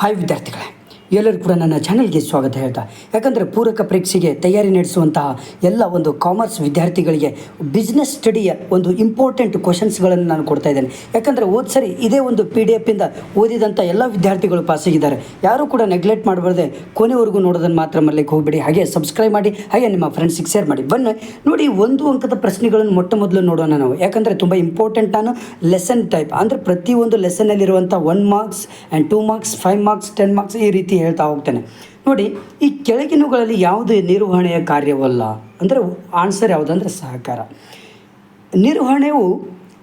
Hi ವಿದ್ಯಾರ್ಥಿಗಳೇ. ಎಲ್ಲರಿಗೂ ಕೂಡ ನನ್ನ ಚಾನಲ್ಗೆ ಸ್ವಾಗತ ಹೇಳ್ತಾ. ಯಾಕಂದರೆ ಪೂರಕ ಪರೀಕ್ಷೆಗೆ ತಯಾರಿ ನಡೆಸುವಂತಹ ಎಲ್ಲ ಒಂದು ಕಾಮರ್ಸ್ ವಿದ್ಯಾರ್ಥಿಗಳಿಗೆ ಬಿಸ್ನೆಸ್ ಸ್ಟಡಿಯ ಒಂದು ಇಂಪಾರ್ಟೆಂಟ್ ಕ್ವಶನ್ಸ್ಗಳನ್ನು ನಾನು ಕೊಡ್ತಾ ಇದ್ದೇನೆ. ಯಾಕಂದರೆ ಹೋದ ಸರಿ ಇದೇ ಒಂದು ಪಿ ಡಿ ಎಫಿಂದ ಓದಿದಂಥ ಎಲ್ಲ ವಿದ್ಯಾರ್ಥಿಗಳು ಪಾಸಾಗಿದ್ದಾರೆ ಯಾರೂ ಕೂಡ ನೆಗ್ಲೆಕ್ಟ್ ಮಾಡಬಾರ್ದೆ ಕೊನೆವರೆಗೂ ನೋಡೋದನ್ನು ಮಾತ್ರ ಮರಲಿಕ್ಕೆ ಹೋಗಬೇಡಿ. ಹಾಗೆ ಸಬ್ಸ್ಕ್ರೈಬ್ ಮಾಡಿ, ಹಾಗೆ ನಿಮ್ಮ ಫ್ರೆಂಡ್ಸಿಗೆ ಶೇರ್ ಮಾಡಿ. ಬನ್ನಿ, ನೋಡಿ ಒಂದು ಅಂಕದ ಪ್ರಶ್ನೆಗಳನ್ನು ಮೊಟ್ಟ ಮೊದಲು ನೋಡೋಣ ನಾವು. ಯಾಕಂದರೆ ತುಂಬ ಇಂಪಾರ್ಟೆಂಟ್ ನಾನು ಲೆಸನ್ ಟೈಪ್ ಅಂದರೆ ಪ್ರತಿಯೊಂದು ಲೆಸನಲ್ಲಿರುವಂಥ one marks and two marks five marks ten marks ಈ ರೀತಿ ಹೇಳ್ತಾ ಹೋಗ್ತೇನೆ. ನೋಡಿ, ಈ ಕೆಳಗಿನವುಗಳಲ್ಲಿ ಯಾವುದು ನಿರ್ವಹಣೆಯ ಕಾರ್ಯವಲ್ಲ? ಅಂದರೆ ಆನ್ಸರ್ ಯಾವುದಂದ್ರೆ ಸಹಕಾರ. ನಿರ್ವಹಣೆಯು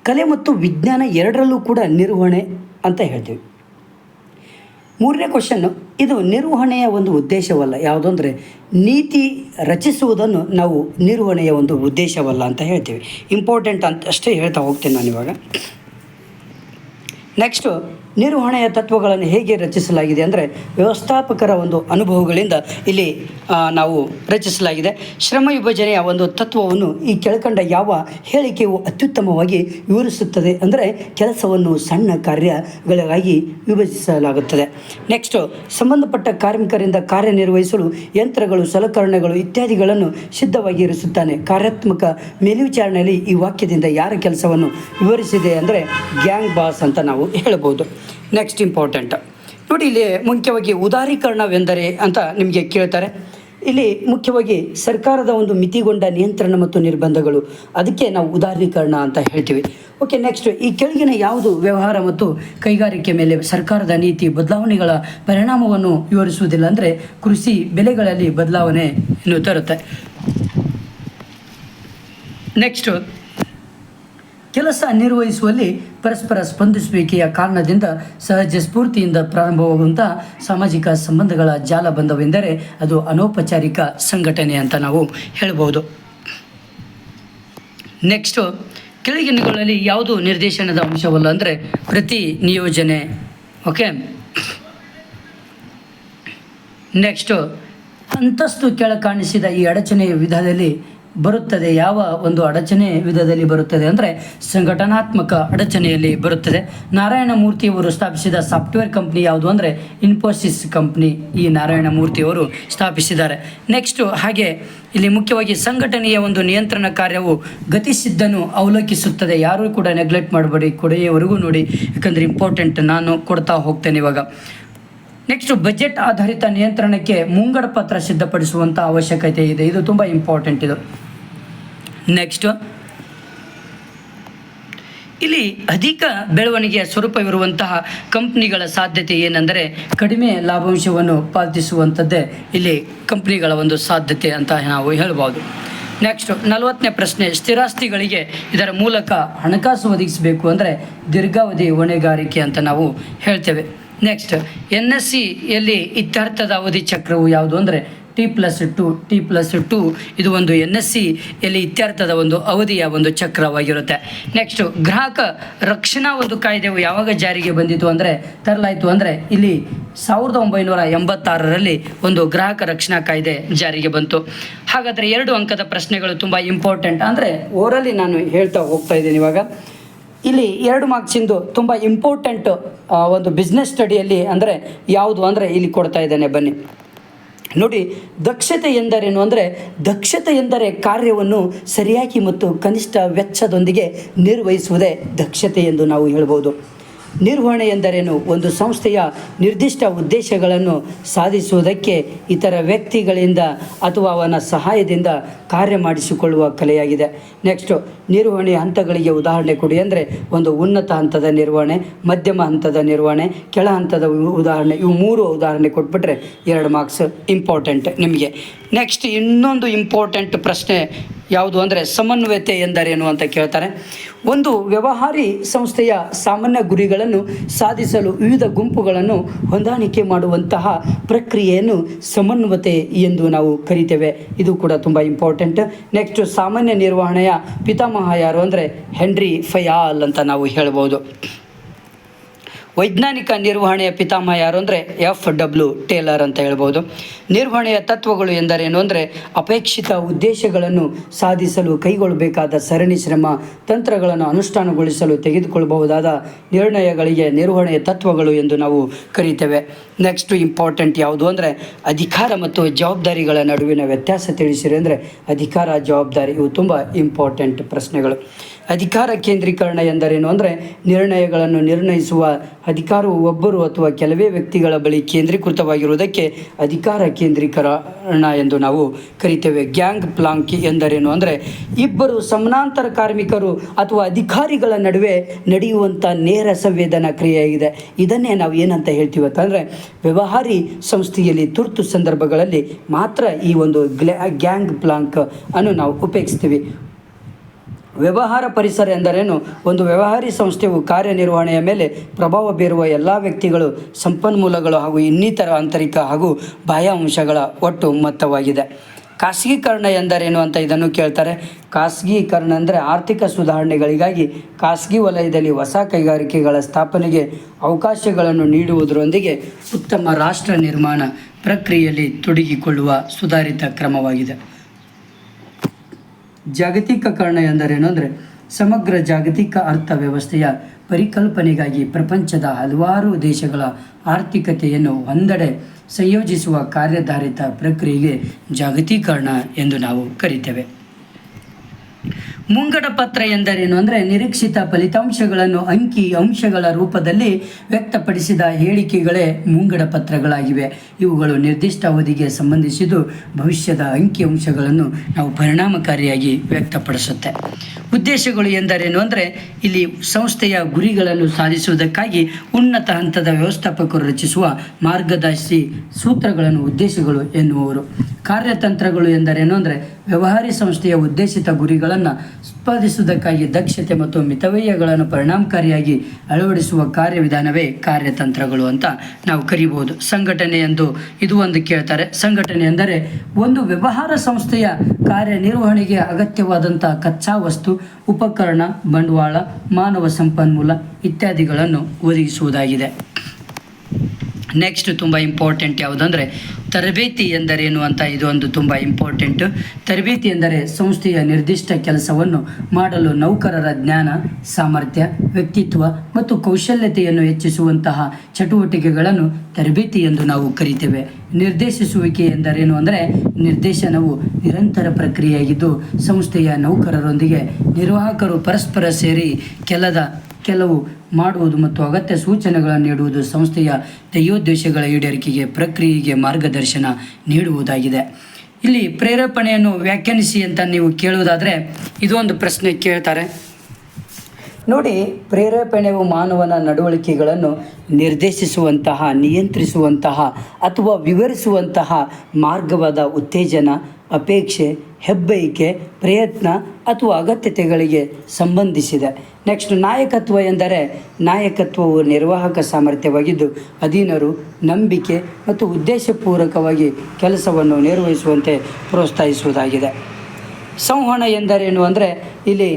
ಕಲೆ ಮತ್ತು ವಿಜ್ಞಾನ ಎರಡರಲ್ಲೂ ಕೂಡ ನಿರ್ವಹಣೆ ಅಂತ ಹೇಳ್ತೀವಿ. ಮೂರನೇ ಕ್ವಶನ್ನು ಇದು ನಿರ್ವಹಣೆಯ ಒಂದು ಉದ್ದೇಶವಲ್ಲ. ಯಾವುದು ಅಂದರೆ ನೀತಿ ರಚಿಸುವುದನ್ನು ನಾವು ನಿರ್ವಹಣೆಯ ಒಂದು ಉದ್ದೇಶವಲ್ಲ ಅಂತ ಹೇಳ್ತೀವಿ. ಇಂಪಾರ್ಟೆಂಟ್ ಅಂತ ಅಷ್ಟೇ ಹೇಳ್ತಾ ಹೋಗ್ತೇನೆ ನಾನು ಇವಾಗ ನೆಕ್ಸ್ಟು ನಿರ್ವಹಣೆಯ ತತ್ವಗಳನ್ನು ಹೇಗೆ ರಚಿಸಲಾಗಿದೆ ಅಂದರೆ ವ್ಯವಸ್ಥಾಪಕರ ಒಂದು ಅನುಭವಗಳಿಂದ ಇಲ್ಲಿ ನಾವು ರಚಿಸಲಾಗಿದೆ. ಶ್ರಮ ವಿಭಜನೆಯ ಒಂದು ತತ್ವವನ್ನು ಈ ಕೆಳಕಂಡ ಯಾವ ಹೇಳಿಕೆಯು ಅತ್ಯುತ್ತಮವಾಗಿ ವಿವರಿಸುತ್ತದೆ ಅಂದರೆ ಕೆಲಸವನ್ನು ಸಣ್ಣ ಕಾರ್ಯಗಳಿಗಾಗಿ ವಿಭಜಿಸಲಾಗುತ್ತದೆ. ನೆಕ್ಸ್ಟು ಸಂಬಂಧಪಟ್ಟ ಕಾರ್ಮಿಕರಿಂದ ಕಾರ್ಯನಿರ್ವಹಿಸಲು ಯಂತ್ರಗಳು, ಸಲಕರಣೆಗಳು ಇತ್ಯಾದಿಗಳನ್ನು ಸಿದ್ಧವಾಗಿ ಇರಿಸುತ್ತಾನೆ. ಕಾರ್ಯಾತ್ಮಕ ಮೇಲ್ವಿಚಾರಣೆಯಲ್ಲಿ ಈ ವಾಕ್ಯದಿಂದ ಯಾರ ಕೆಲಸವನ್ನು ವಿವರಿಸಿದೆ ಅಂದರೆ ಗ್ಯಾಂಗ್ ಬಾಸ್ ಅಂತ ನಾವು ಹೇಳ್ಬೋದು ನೆಕ್ಸ್ಟ್ ಇಂಪಾರ್ಟೆಂಟ್ ನೋಡಿ, ಇಲ್ಲಿ ಮುಖ್ಯವಾಗಿ ಉದಾರೀಕರಣವೆಂದರೆ ಅಂತ ನಿಮಗೆ ಕೇಳ್ತಾರೆ. ಇಲ್ಲಿ ಮುಖ್ಯವಾಗಿ ಸರ್ಕಾರದ ಒಂದು ಮಿತಿಗೊಂಡ ನಿಯಂತ್ರಣ ಮತ್ತು ನಿರ್ಬಂಧಗಳು. ಅದಕ್ಕೆ ನಾವು ಉದಾರೀಕರಣ ಅಂತ ಹೇಳ್ತೀವಿ. ಓಕೆ ನೆಕ್ಸ್ಟ್ ಈ ಕೆಳಗಿನ ಯಾವುದು ವ್ಯವಹಾರ ಮತ್ತು ಕೈಗಾರಿಕೆ ಮೇಲೆ ಸರ್ಕಾರದ ನೀತಿ ಬದಲಾವಣೆಗಳ ಪರಿಣಾಮವನ್ನು ವಿವರಿಸುವುದಿಲ್ಲ ಅಂದರೆ ಕೃಷಿ ಬೆಲೆಗಳಲ್ಲಿ ಬದಲಾವಣೆ ಇನ್ನು ತರುತ್ತೆ. ನೆಕ್ಸ್ಟು ಕೆಲಸ ನಿರ್ವಹಿಸುವಲ್ಲಿ ಪರಸ್ಪರ ಸ್ಪಂದಿಸುವಿಕೆಯ ಕಾರಣದಿಂದ ಸಹಜ ಸ್ಫೂರ್ತಿಯಿಂದ ಪ್ರಾರಂಭವಾಗುವಂಥ ಸಾಮಾಜಿಕ ಸಂಬಂಧಗಳ ಜಾಲಬಂಧವೆಂದರೆ ಅದು ಅನೌಪಚಾರಿಕ ಸಂಘಟನೆ ಅಂತ ನಾವು ಹೇಳಬಹುದು ನೆಕ್ಸ್ಟು ಕೆಳಗಿನಗಳಲ್ಲಿ ಯಾವುದು ನಿರ್ದೇಶನದ ಅಂಶವಲ್ಲ ಅಂದರೆ ಪ್ರತಿ ನಿಯೋಜನೆ. ಓಕೆ ನೆಕ್ಸ್ಟು ಅಂತಸ್ತು ಕೆಳ ಕಾಣಿಸಿದ ಈ ಅಡಚಣೆಯ ವಿಧದಲ್ಲಿ ಬರುತ್ತದೆ, ಯಾವ ಒಂದು ಅಡಚಣೆ ವಿಧದಲ್ಲಿ ಬರುತ್ತದೆ ಅಂದರೆ ಸಂಘಟನಾತ್ಮಕ ಅಡಚಣೆಯಲ್ಲಿ ಬರುತ್ತದೆ. ನಾರಾಯಣ ಮೂರ್ತಿಯವರು ಸ್ಥಾಪಿಸಿದ ಸಾಫ್ಟ್ವೇರ್ ಕಂಪ್ನಿ ಯಾವುದು ಅಂದರೆ ಇನ್ಫೋಸಿಸ್ ಕಂಪ್ನಿ ಈ ನಾರಾಯಣ ಮೂರ್ತಿಯವರು ಸ್ಥಾಪಿಸಿದ್ದಾರೆ. ನೆಕ್ಸ್ಟು ಹಾಗೆ ಇಲ್ಲಿ ಮುಖ್ಯವಾಗಿ ಸಂಘಟನೆಯ ಒಂದು ನಿಯಂತ್ರಣ ಕಾರ್ಯವು ಗತಿಸಿದ್ದನ್ನು ಅವಲೋಕಿಸುತ್ತದೆ. ಯಾರೂ ಕೂಡ ನೆಗ್ಲೆಕ್ಟ್ ಮಾಡಬೇಡಿ ಕೊಡೆಯವರೆಗೂ ನೋಡಿ, ಯಾಕಂದರೆ ಇಂಪಾರ್ಟೆಂಟ್ ನಾನು ಕೊಡ್ತಾ ಹೋಗ್ತೇನೆ ಇವಾಗ. ನೆಕ್ಸ್ಟ್ ಬಜೆಟ್ ಆಧಾರಿತ ನಿಯಂತ್ರಣಕ್ಕೆ ಮುಂಗಡ ಪತ್ರ ಸಿದ್ಧಪಡಿಸುವಂಥ ಅವಶ್ಯಕತೆ ಇದೆ. ಇದು ತುಂಬ ಇಂಪಾರ್ಟೆಂಟ್ ಇದು. ನೆಕ್ಸ್ಟ್ ಇಲ್ಲಿ ಅಧಿಕ ಬೆಳವಣಿಗೆಯ ಸ್ವರೂಪವಿರುವಂತಹ ಕಂಪ್ನಿಗಳ ಸಾಧ್ಯತೆ ಏನೆಂದರೆ ಕಡಿಮೆ ಲಾಭಾಂಶವನ್ನು ಪಾವತಿಸುವಂಥದ್ದೇ ಇಲ್ಲಿ ಕಂಪ್ನಿಗಳ ಒಂದು ಸಾಧ್ಯತೆ ಅಂತ ನಾವು ಹೇಳ್ಬೋದು. ನೆಕ್ಸ್ಟ್ ನಲವತ್ತನೇ ಪ್ರಶ್ನೆ, ಸ್ಥಿರಾಸ್ತಿಗಳಿಗೆ ಇದರ ಮೂಲಕ ಹಣಕಾಸು ಒದಗಿಸಬೇಕು ಅಂದರೆ ದೀರ್ಘಾವಧಿ ಹೊಣೆಗಾರಿಕೆ ಅಂತ ನಾವು ಹೇಳ್ತೇವೆ. ನೆಕ್ಸ್ಟ್ ಎನ್ ಎಸ್ ಸಿಯಲ್ಲಿ ಇತ್ಯರ್ಥದ ಅವಧಿ ಚಕ್ರವು ಯಾವುದು ಅಂದರೆ T plus two T plus two ಇದು ಒಂದು ಎನ್ ಎಸ್ ಸಿಯಲ್ಲಿ ಇತ್ಯರ್ಥದ ಒಂದು ಅವಧಿಯ ಒಂದು ಚಕ್ರವಾಗಿರುತ್ತೆ. ನೆಕ್ಸ್ಟ್ ಗ್ರಾಹಕ ರಕ್ಷಣಾ ಒಂದು ಕಾಯ್ದೆಯು ಯಾವಾಗ ಜಾರಿಗೆ ಬಂದಿತು ಅಂದರೆ ತರಲಾಯಿತು ಅಂದರೆ ಇಲ್ಲಿ ಸಾವಿರದ ಒಂಬೈನೂರ ಎಂಬತ್ತಾರರಲ್ಲಿ ಒಂದು ಗ್ರಾಹಕ ರಕ್ಷಣಾ ಕಾಯ್ದೆ ಜಾರಿಗೆ ಬಂತು. ಹಾಗಾದರೆ ಎರಡು ಅಂಕದ ಪ್ರಶ್ನೆಗಳು ತುಂಬ ಇಂಪಾರ್ಟೆಂಟ್ ಅಂದರೆ ಓರಲ್ಲಿ ನಾನು ಹೇಳ್ತಾ ಹೋಗ್ತಾ ಇದ್ದೀನಿ ಇವಾಗ. ಇಲ್ಲಿ ಎರಡು ಮಾರ್ಕ್ಸಿಂದು ತುಂಬ ಇಂಪಾರ್ಟೆಂಟ್ ಒಂದು ಬಿಸ್ನೆಸ್ ಸ್ಟಡಿಯಲ್ಲಿ ಅಂದರೆ ಯಾವುದು ಅಂದರೆ ಇಲ್ಲಿ ಕೊಡ್ತಾ ಇದ್ದೇನೆ, ಬನ್ನಿ. ನೋಡಿ, ದಕ್ಷತೆ ಎಂದರೇನು ಅಂದರೆ ದಕ್ಷತೆ ಎಂದರೆ ಕಾರ್ಯವನ್ನು ಸರಿಯಾಗಿ ಮತ್ತು ಕನಿಷ್ಠ ವೆಚ್ಚದೊಂದಿಗೆ ನಿರ್ವಹಿಸುವುದೇ ದಕ್ಷತೆ ಎಂದು ನಾವು ಹೇಳ್ಬೋದು. ನಿರ್ವಹಣೆ ಎಂದರೇನು? ಒಂದು ಸಂಸ್ಥೆಯ ನಿರ್ದಿಷ್ಟ ಉದ್ದೇಶಗಳನ್ನು ಸಾಧಿಸುವುದಕ್ಕೆ ಇತರ ವ್ಯಕ್ತಿಗಳಿಂದ ಅಥವಾ ಅವನ ಸಹಾಯದಿಂದ ಕಾರ್ಯ ಮಾಡಿಸಿಕೊಳ್ಳುವ ಕಲೆಯಾಗಿದೆ. ನೆಕ್ಸ್ಟು ನಿರ್ವಹಣೆ ಹಂತಗಳಿಗೆ ಉದಾಹರಣೆ ಕೊಡಿ ಅಂದರೆ ಒಂದು ಉನ್ನತ ಹಂತದ ನಿರ್ವಹಣೆ, ಮಧ್ಯಮ ಹಂತದ ನಿರ್ವಹಣೆ, ಕೆಳ ಹಂತದ ಉದಾಹರಣೆ, ಇವು ಮೂರು ಉದಾಹರಣೆ ಕೊಟ್ಬಿಟ್ರೆ ಎರಡು ಮಾರ್ಕ್ಸ್ ಇಂಪಾರ್ಟೆಂಟ್ ನಿಮಗೆ. ನೆಕ್ಸ್ಟ್ ಇನ್ನೊಂದು ಇಂಪಾರ್ಟೆಂಟ್ ಪ್ರಶ್ನೆ ಯಾವುದು ಅಂದರೆ ಸಮನ್ವಯತೆ ಎಂದರೇನು ಅಂತ ಕೇಳ್ತಾರೆ. ಒಂದು ವ್ಯವಹಾರಿ ಸಂಸ್ಥೆಯ ಸಾಮಾನ್ಯ ಗುರಿಗಳನ್ನು ಸಾಧಿಸಲು ವಿವಿಧ ಗುಂಪುಗಳನ್ನು ಹೊಂದಾಣಿಕೆ ಮಾಡುವಂತಹ ಪ್ರಕ್ರಿಯೆಯನ್ನು ಸಮನ್ವಯತೆ ಎಂದು ನಾವು ಕರಿತೇವೆ. ಇದು ಕೂಡ ತುಂಬ ಇಂಪಾರ್ಟೆಂಟ್ ನೆಕ್ಸ್ಟ್ ಸಾಮಾನ್ಯ ನಿರ್ವಹಣೆಯ ಪಿತಾಮಹ ಯಾರು ಅಂದರೆ ಹೆನ್ರಿ ಫಯಾಲ್ ಅಂತ ನಾವು ಹೇಳ್ಬೋದು. ವೈಜ್ಞಾನಿಕ ನಿರ್ವಹಣೆಯ ಪಿತಾಮಹ ಯಾರು ಅಂದರೆ ಎಫ್ ಡಬ್ಲ್ಯೂ ಟೇಲರ್ ಅಂತ ಹೇಳ್ಬೋದು. ನಿರ್ವಹಣೆಯ ತತ್ವಗಳು ಎಂದರೇನು ಅಂದರೆ ಅಪೇಕ್ಷಿತ ಉದ್ದೇಶಗಳನ್ನು ಸಾಧಿಸಲು ಕೈಗೊಳ್ಳಬೇಕಾದ ಸರಣಿ ಶ್ರಮ, ತಂತ್ರಗಳನ್ನು ಅನುಷ್ಠಾನಗೊಳಿಸಲು ತೆಗೆದುಕೊಳ್ಳಬಹುದಾದ ನಿರ್ಣಯಗಳಿಗೆ ನಿರ್ವಹಣೆಯ ತತ್ವಗಳು ಎಂದು ನಾವು ಕರೀತೇವೆ. ನೆಕ್ಸ್ಟ್ ಇಂಪಾರ್ಟೆಂಟ್ ಯಾವುದು ಅಂದರೆ ಅಧಿಕಾರ ಮತ್ತು ಜವಾಬ್ದಾರಿಗಳ ನಡುವಿನ ವ್ಯತ್ಯಾಸ ತಿಳಿಸಿರಿ ಅಂದರೆ ಅಧಿಕಾರ, ಜವಾಬ್ದಾರಿ ಇವು ತುಂಬ ಇಂಪಾರ್ಟೆಂಟ್ ಪ್ರಶ್ನೆಗಳು. ಅಧಿಕಾರ ಕೇಂದ್ರೀಕರಣ ಎಂದರೇನು? ಅಂದರೆ ನಿರ್ಣಯಗಳನ್ನು ನಿರ್ಣಯಿಸುವ ಅಧಿಕಾರವು ಒಬ್ಬರು ಅಥವಾ ಕೆಲವೇ ವ್ಯಕ್ತಿಗಳ ಬಳಿ ಕೇಂದ್ರೀಕೃತವಾಗಿರುವುದಕ್ಕೆ ಅಧಿಕಾರ ಕೇಂದ್ರೀಕರಣ ಎಂದು ನಾವು ಕರಿತೇವೆ. ಗ್ಯಾಂಗ್ ಪ್ಲಾಂಕ್ ಎಂದರೇನು? ಅಂದರೆ ಇಬ್ಬರು ಸಮಾನಾಂತರ ಕಾರ್ಮಿಕರು ಅಥವಾ ಅಧಿಕಾರಿಗಳ ನಡುವೆ ನಡೆಯುವಂಥ ನೇರ ಸಂವೇದನಾ ಕ್ರಿಯೆಯಾಗಿದೆ ಇದನ್ನೇ ನಾವು ಏನಂತ ಹೇಳ್ತೀವಿ ಅಂತಂದರೆ ವ್ಯವಹಾರಿ ಸಂಸ್ಥೆಯಲ್ಲಿ ತುರ್ತು ಸಂದರ್ಭಗಳಲ್ಲಿ ಮಾತ್ರ ಈ ಒಂದು ಗ್ಲ್ಯಾ ಗ್ಯಾಂಗ್ ಪ್ಲಾಂಕ್ ಅನ್ನು ನಾವು ಉಪಯೋಗಿಸ್ತೀವಿ. ವ್ಯವಹಾರ ಪರಿಸರ ಎಂದರೇನು? ಒಂದು ವ್ಯವಹಾರಿ ಸಂಸ್ಥೆಯು ಕಾರ್ಯನಿರ್ವಹಣೆಯ ಮೇಲೆ ಪ್ರಭಾವ ಬೀರುವ ಎಲ್ಲ ವ್ಯಕ್ತಿಗಳು, ಸಂಪನ್ಮೂಲಗಳು ಹಾಗೂ ಇನ್ನಿತರ ಆಂತರಿಕ ಹಾಗೂ ಬಾಹ್ಯ ಅಂಶಗಳ ಒಟ್ಟು ಮೊತ್ತವಾಗಿದೆ. ಖಾಸಗೀಕರಣ ಎಂದರೇನು ಅಂತ ಇದನ್ನು ಕೇಳ್ತಾರೆ. ಖಾಸಗೀಕರಣ ಅಂದರೆ ಆರ್ಥಿಕ ಸುಧಾರಣೆಗಳಿಗಾಗಿ ಖಾಸಗಿ ವಲಯದಲ್ಲಿ ಹೊಸ ಕೈಗಾರಿಕೆಗಳ ಸ್ಥಾಪನೆಗೆ ಅವಕಾಶಗಳನ್ನು ನೀಡುವುದರೊಂದಿಗೆ ಉತ್ತಮ ರಾಷ್ಟ್ರ ನಿರ್ಮಾಣ ಪ್ರಕ್ರಿಯೆಯಲ್ಲಿ ತೊಡಗಿಕೊಳ್ಳುವ ಸುಧಾರಿತ ಕ್ರಮವಾಗಿದೆ. ಜಾಗತಿಕಕರಣ ಎಂದರೇನು ಅಂದರೆ ಸಮಗ್ರ ಜಾಗತಿಕ ಅರ್ಥವ್ಯವಸ್ಥೆಯ ಪರಿಕಲ್ಪನೆಗಾಗಿ ಪ್ರಪಂಚದ ಹಲವಾರು ದೇಶಗಳ ಆರ್ಥಿಕತೆಯನ್ನು ಒಂದೆಡೆ ಸಂಯೋಜಿಸುವ ಕಾರ್ಯಧಾರಿತ ಪ್ರಕ್ರಿಯೆಗೆ ಜಾಗತೀಕರಣ ಎಂದು ನಾವು ಕರಿತೇವೆ. ಮುಂಗಡ ಪತ್ರ ಎಂದರೇನು? ಅಂದರೆ ನಿರೀಕ್ಷಿತ ಫಲಿತಾಂಶಗಳನ್ನು ಅಂಕಿ ಅಂಶಗಳ ರೂಪದಲ್ಲಿ ವ್ಯಕ್ತಪಡಿಸಿದ ಹೇಳಿಕೆಗಳೇ ಮುಂಗಡ ಪತ್ರಗಳಾಗಿವೆ. ಇವುಗಳು ನಿರ್ದಿಷ್ಟ ಅವಧಿಗೆ ಸಂಬಂಧಿಸಿದ್ದು ಭವಿಷ್ಯದ ಅಂಕಿ ಅಂಶಗಳನ್ನು ನಾವು ಪರಿಣಾಮಕಾರಿಯಾಗಿ ವ್ಯಕ್ತಪಡಿಸುತ್ತೆ. ಉದ್ದೇಶಗಳು ಎಂದರೇನು? ಅಂದರೆ ಇಲ್ಲಿ ಸಂಸ್ಥೆಯ ಗುರಿಗಳನ್ನು ಸಾಧಿಸುವುದಕ್ಕಾಗಿ ಉನ್ನತ ಹಂತದ ವ್ಯವಸ್ಥಾಪಕರು ರಚಿಸುವ ಮಾರ್ಗದರ್ಶಿ ಸೂತ್ರಗಳನ್ನು ಉದ್ದೇಶಗಳು ಎನ್ನುವರು ಕಾರ್ಯತಂತ್ರಗಳು ಎಂದರೇನು? ಅಂದರೆ ವ್ಯವಹಾರಿ ಸಂಸ್ಥೆಯ ಉದ್ದೇಶಿತ ಗುರಿಗಳನ್ನು ಉತ್ಪಾದಿಸುವುದಕ್ಕಾಗಿ ದಕ್ಷತೆ ಮತ್ತು ಮಿತವ್ಯಯಗಳನ್ನು ಪರಿಣಾಮಕಾರಿಯಾಗಿ ಅಳವಡಿಸುವ ಕಾರ್ಯವಿಧಾನವೇ ಕಾರ್ಯತಂತ್ರಗಳು ಅಂತ ನಾವು ಕರೀಬಹುದು. ಸಂಘಟನೆ ಎಂದು ಇದು ಒಂದು ಕೇಳ್ತಾರೆ. ಸಂಘಟನೆ ಎಂದರೆ ಒಂದು ವ್ಯವಹಾರ ಸಂಸ್ಥೆಯ ಕಾರ್ಯನಿರ್ವಹಣೆಗೆ ಅಗತ್ಯವಾದಂಥ ಕಚ್ಚಾ ವಸ್ತು, ಉಪಕರಣ, ಬಂಡವಾಳ, ಮಾನವ ಸಂಪನ್ಮೂಲ ಇತ್ಯಾದಿಗಳನ್ನು ಒದಗಿಸುವುದಾಗಿದೆ. ನೆಕ್ಸ್ಟ್ ತುಂಬ ಇಂಪಾರ್ಟೆಂಟ್ ಯಾವುದಂದರೆ ತರಬೇತಿ ಎಂದರೇನು ಅಂತ ಇದೊಂದು ತುಂಬ ಇಂಪಾರ್ಟೆಂಟ್ ತರಬೇತಿ ಎಂದರೆ ಸಂಸ್ಥೆಯ ನಿರ್ದಿಷ್ಟ ಕೆಲಸವನ್ನು ಮಾಡಲು ನೌಕರರ ಜ್ಞಾನ, ಸಾಮರ್ಥ್ಯ, ವ್ಯಕ್ತಿತ್ವ ಮತ್ತು ಕೌಶಲ್ಯತೆಯನ್ನು ಹೆಚ್ಚಿಸುವಂತಹ ಚಟುವಟಿಕೆಗಳನ್ನು ತರಬೇತಿ ಎಂದು ನಾವು ಕರಿತೇವೆ. ನಿರ್ದೇಶಿಸುವಿಕೆ ಎಂದರೇನು ಅಂದರೆ ನಿರ್ದೇಶನವು ನಿರಂತರ ಪ್ರಕ್ರಿಯೆಯಾಗಿದ್ದು ಸಂಸ್ಥೆಯ ನೌಕರರೊಂದಿಗೆ ನಿರ್ವಾಹಕರು ಪರಸ್ಪರ ಸೇರಿ ಕೆಲದ ಕೆಲವು ಮಾಡುವುದು ಮತ್ತು ಅಗತ್ಯ ಸೂಚನೆಗಳನ್ನು ನೀಡುವುದು ಸಂಸ್ಥೆಯ ಧ್ಯೇಯೋದ್ದೇಶಗಳ ಈಡೇರಿಕೆಗೆ, ಪ್ರಕ್ರಿಯೆಗೆ ಮಾರ್ಗದರ್ಶನ ನೀಡುವುದಾಗಿದೆ. ಇಲ್ಲಿ ಪ್ರೇರೇಪಣೆಯನ್ನು ವ್ಯಾಖ್ಯಾನಿಸಿ ಅಂತ ನೀವು ಕೇಳುವುದಾದರೆ, ಇದೊಂದು ಪ್ರಶ್ನೆ ಕೇಳ್ತಾರೆ. ನೋಡಿ, ಪ್ರೇರೇಪಣೆಯು ಮಾನವನ ನಡವಳಿಕೆಗಳನ್ನು ನಿರ್ದೇಶಿಸುವಂತಹ, ನಿಯಂತ್ರಿಸುವಂತಹ ಅಥವಾ ವಿವರಿಸುವಂತಹ ಮಾರ್ಗವಾದ ಉತ್ತೇಜನ, ಅಪೇಕ್ಷೆ ಹೆಬ್ಬಯಿಕೆ ಪ್ರಯತ್ನ ಅಥವಾ ಅಗತ್ಯತೆಗಳಿಗೆ ಸಂಬಂಧಿಸಿದೆ. ನೆಕ್ಸ್ಟ್ ನಾಯಕತ್ವ ಎಂದರೆ ನಾಯಕತ್ವವು ನಿರ್ವಾಹಕ ಸಾಮರ್ಥ್ಯವಾಗಿದ್ದು, ಅಧೀನರು ನಂಬಿಕೆ ಮತ್ತು ಉದ್ದೇಶಪೂರ್ವಕವಾಗಿ ಕೆಲಸವನ್ನು ನಿರ್ವಹಿಸುವಂತೆ ಪ್ರೋತ್ಸಾಹಿಸುವುದಾಗಿದೆ. ಸಂವಹನ ಎಂದರೇನು ಅಂದರೆ, ಇಲ್ಲಿ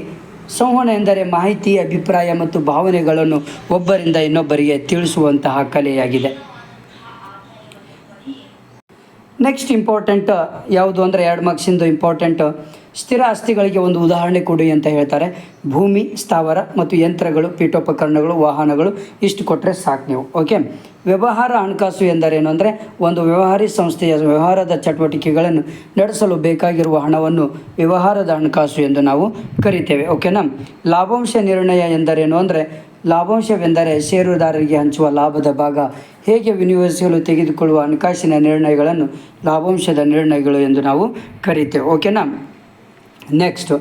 ಸಂವಹನ ಎಂದರೆ ಮಾಹಿತಿ, ಅಭಿಪ್ರಾಯ ಮತ್ತು ಭಾವನೆಗಳನ್ನು ಒಬ್ಬರಿಂದ ಇನ್ನೊಬ್ಬರಿಗೆ ತಿಳಿಸುವಂತಹ ಕಲೆಯಾಗಿದೆ. ನೆಕ್ಸ್ಟ್ ಇಂಪಾರ್ಟೆಂಟ್ ಯಾವುದು ಅಂದರೆ ಎರಡು ಮಾರ್ಕ್ಸಿಂದು ಇಂಪಾರ್ಟೆಂಟ್ ಸ್ಥಿರ ಆಸ್ತಿಗಳಿಗೆ ಒಂದು ಉದಾಹರಣೆ ಕೊಡಿ ಅಂತ ಹೇಳ್ತಾರೆ. ಭೂಮಿ, ಸ್ಥಾವರ ಮತ್ತು ಯಂತ್ರಗಳು, ಪೀಠೋಪಕರಣಗಳು, ವಾಹನಗಳು, ಇಷ್ಟು ಕೊಟ್ಟರೆ ಸಾಕು ನೀವು. ಓಕೆ ವ್ಯವಹಾರ ಹಣಕಾಸು ಎಂದರೇನು ಅಂದರೆ ಒಂದು ವ್ಯವಹಾರಿ ಸಂಸ್ಥೆಯ ವ್ಯವಹಾರದ ಚಟುವಟಿಕೆಗಳನ್ನು ನಡೆಸಲು ಬೇಕಾಗಿರುವ ಹಣವನ್ನು ವ್ಯವಹಾರದ ಹಣಕಾಸು ಎಂದು ನಾವು ಕರಿತೇವೆ. ಓಕೆನಾ ಲಾಭಾಂಶ ನಿರ್ಣಯ ಎಂದರೇನು ಅಂದರೆ ಲಾಭಾಂಶವೆಂದರೆ ಷೇರುದಾರರಿಗೆ ಹಂಚುವ ಲಾಭದ ಭಾಗ. ಹೇಗೆ ವಿನಿಯೋಗಿಸಲು ತೆಗೆದುಕೊಳ್ಳುವ ಹಣಕಾಸಿನ ನಿರ್ಣಯಗಳನ್ನು ಲಾಭಾಂಶದ ನಿರ್ಣಯಗಳು ಎಂದು ನಾವು ಕರೀತೇವೆ. ಓಕೆನಾ ನೆಕ್ಸ್ಟ್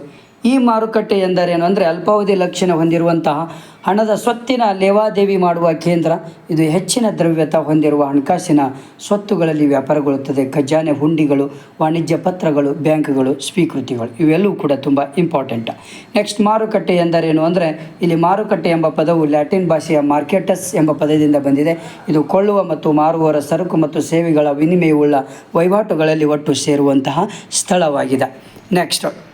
ಈ ಮಾರುಕಟ್ಟೆ ಎಂದರೇನು ಅಂದರೆ ಅಲ್ಪಾವಧಿ ಲಕ್ಷಣ ಹೊಂದಿರುವಂತಹ ಹಣದ ಸ್ವತ್ತಿನ ಲೇವಾದೇವಿ ಮಾಡುವ ಕೇಂದ್ರ. ಇದು ಹೆಚ್ಚಿನ ದ್ರವ್ಯತ ಹೊಂದಿರುವ ಹಣಕಾಸಿನ ಸ್ವತ್ತುಗಳಲ್ಲಿ ವ್ಯಾಪಾರಗೊಳ್ಳುತ್ತದೆ. ಖಜಾನೆ ಹುಂಡಿಗಳು, ವಾಣಿಜ್ಯ ಪತ್ರಗಳು, ಬ್ಯಾಂಕ್ಗಳು, ಸ್ವೀಕೃತಿಗಳು, ಇವೆಲ್ಲವೂ ಕೂಡ ತುಂಬ ಇಂಪಾರ್ಟೆಂಟ್ ನೆಕ್ಸ್ಟ್ ಮಾರುಕಟ್ಟೆ ಎಂದರೇನು ಅಂದರೆ ಇಲ್ಲಿ ಮಾರುಕಟ್ಟೆ ಎಂಬ ಪದವು ಲ್ಯಾಟಿನ್ ಭಾಷೆಯ ಮಾರ್ಕೆಟಸ್ ಎಂಬ ಪದದಿಂದ ಬಂದಿದೆ. ಇದು ಕೊಳ್ಳುವ ಮತ್ತು ಮಾರುವವರ ಸರಕು ಮತ್ತು ಸೇವೆಗಳ ವಿನಿಮಯವುಳ್ಳ ವಹಿವಾಟುಗಳಲ್ಲಿ ಒಟ್ಟು ಸೇರುವಂತಹ ಸ್ಥಳವಾಗಿದೆ. ನೆಕ್ಸ್ಟ್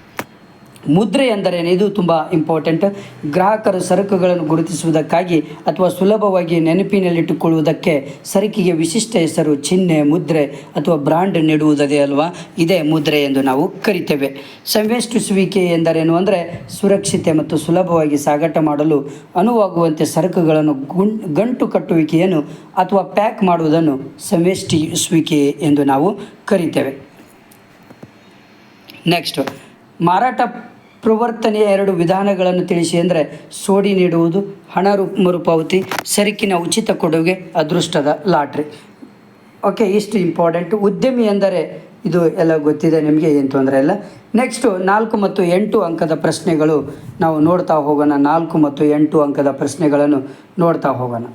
ಮುದ್ರೆ ಎಂದರೇನು? ಇದು ತುಂಬ ಇಂಪಾರ್ಟೆಂಟ್ ಗ್ರಾಹಕರು ಸರಕುಗಳನ್ನು ಗುರುತಿಸುವುದಕ್ಕಾಗಿ ಅಥವಾ ಸುಲಭವಾಗಿ ನೆನಪಿನಲ್ಲಿಟ್ಟುಕೊಳ್ಳುವುದಕ್ಕೆ ಸರಕಿಗೆ ವಿಶಿಷ್ಟ ಹೆಸರು, ಚಿಹ್ನೆ, ಮುದ್ರೆ ಅಥವಾ ಬ್ರಾಂಡ್ ನೀಡುವುದೇ ಅಲ್ವಾ? ಇದೇ ಮುದ್ರೆ ಎಂದು ನಾವು ಕರಿತೇವೆ. ಸಂವೇಷ್ಟಿಸುವಿಕೆ ಎಂದರೇನು ಅಂದರೆ ಸುರಕ್ಷತೆ ಮತ್ತು ಸುಲಭವಾಗಿ ಸಾಗಾಟ ಮಾಡಲು ಅನುವಾಗುವಂತೆ ಸರಕುಗಳನ್ನು ಗಂಟು ಕಟ್ಟುವಿಕೆಯನ್ನು ಅಥವಾ ಪ್ಯಾಕ್ ಮಾಡುವುದನ್ನು ಸಂವೇಷ್ಟಿಸುವಿಕೆ ಎಂದು ನಾವು ಕರಿತೇವೆ. ನೆಕ್ಸ್ಟ್ ಮಾರಾಟ ಪ್ರವರ್ತನೆಯ ಎರಡು ವಿಧಾನಗಳನ್ನು ತಿಳಿಸಿ ಅಂದರೆ ಸೋಡಿ ನೀಡುವುದು, ಹಣ ಮರುಪಾವತಿ, ಸರಕಿನ ಉಚಿತ ಕೊಡುಗೆ, ಅದೃಷ್ಟದ ಲಾಟ್ರಿ. ಓಕೆ ಇಷ್ಟು ಇಂಪಾರ್ಟೆಂಟ್ ಉದ್ಯಮಿ ಎಂದರೆ ಇದು ಎಲ್ಲ ಗೊತ್ತಿದೆ, ನಿಮಗೆ ಏನು ತೊಂದರೆ ಇಲ್ಲ. ನೆಕ್ಸ್ಟು ನಾಲ್ಕು ಮತ್ತು ಎಂಟು ಅಂಕದ ಪ್ರಶ್ನೆಗಳು ನಾವು ನೋಡ್ತಾ ಹೋಗೋಣ. ನಾಲ್ಕು ಮತ್ತು ಎಂಟು ಅಂಕದ ಪ್ರಶ್ನೆಗಳನ್ನು ನೋಡ್ತಾ ಹೋಗೋಣ.